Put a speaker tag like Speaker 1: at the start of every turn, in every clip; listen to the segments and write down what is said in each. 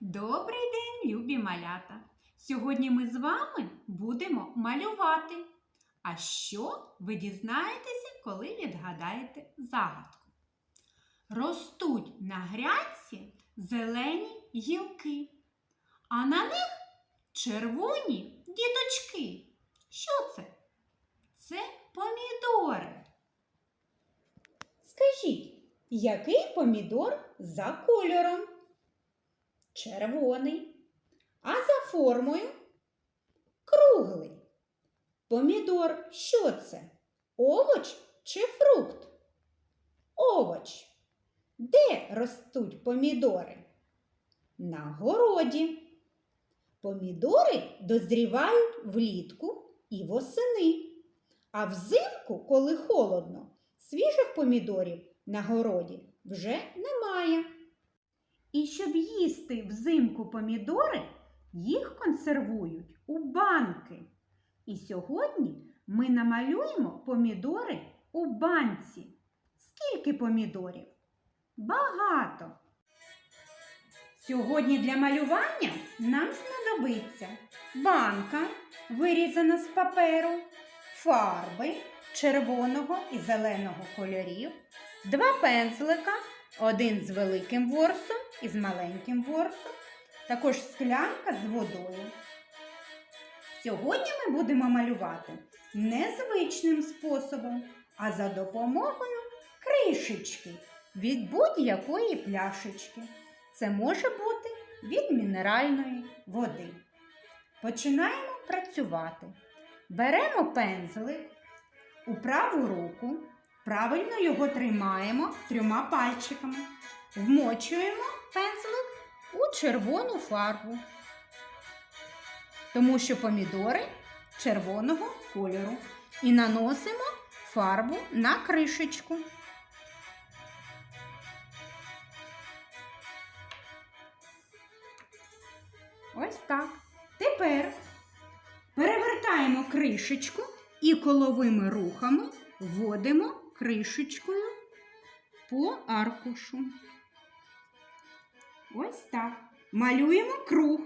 Speaker 1: Добрий день, любі малята! Сьогодні ми з вами будемо малювати. А що ви дізнаєтеся, коли відгадаєте загадку? Ростуть на грядці зелені гілки, а на них червоні діточки. Що це? Це помідори. Скажіть, який помідор за кольором? Червоний, а за формою круглий. Помідор що це? Овоч чи фрукт? Овоч. Де ростуть помідори? На городі. Помідори дозрівають влітку і восени. А взимку, коли холодно, свіжих помідорів на городі вже немає. І щоб їсти взимку помідори, їх консервують у банки. І сьогодні ми намалюємо помідори у банці. Скільки помідорів? Багато. Сьогодні для малювання нам знадобиться банка, вирізана з паперу, фарби червоного і зеленого кольорів, два пензлика, один з великим ворсом і з маленьким ворсом, також склянка з водою. Сьогодні ми будемо малювати незвичним способом, а за допомогою кришечки від будь-якої пляшечки. Це може бути від мінеральної води. Починаємо працювати. Беремо пензлик у праву руку, правильно його тримаємо трьома пальчиками. Вмочуємо пензлик у червону фарбу, тому що помідори червоного кольору. І наносимо фарбу на кришечку. Ось так. Тепер перевертаємо кришечку і коловими рухами вводимо кришечкою по аркушу. Ось так. Малюємо круг.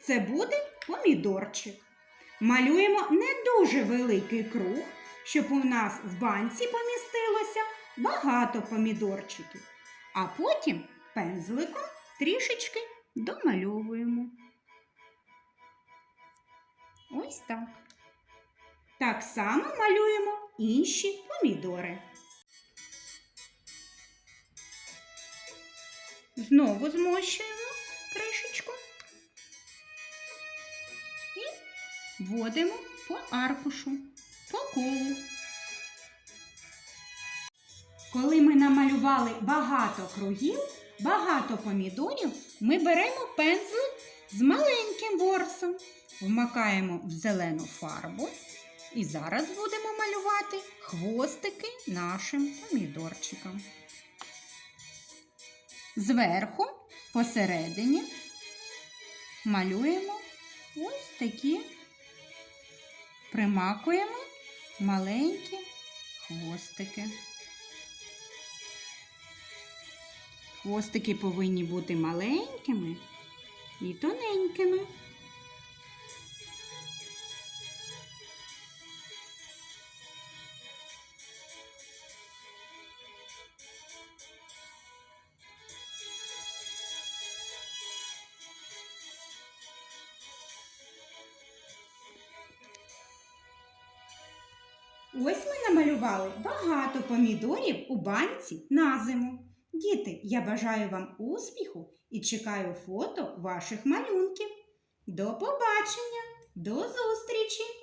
Speaker 1: Це буде помідорчик. Малюємо не дуже великий круг, щоб у нас в банці помістилося багато помідорчиків. А потім пензликом трішечки домальовуємо. Ось так. Так само малюємо інші помідори. Знову змощуємо кришечку і вводимо по аркушу, по колу. Коли ми намалювали багато кругів, багато помідорів, ми беремо пензлик з маленьким ворсом, вмакаємо в зелену фарбу і зараз будемо малювати хвостики нашим помідорчикам. Зверху, посередині, малюємо ось такі, примакуємо маленькі хвостики. Хвостики повинні бути маленькими і тоненькими. Ось ми намалювали багато помідорів у банці на зиму. Діти, я бажаю вам успіху і чекаю фото ваших малюнків. До побачення, до зустрічі!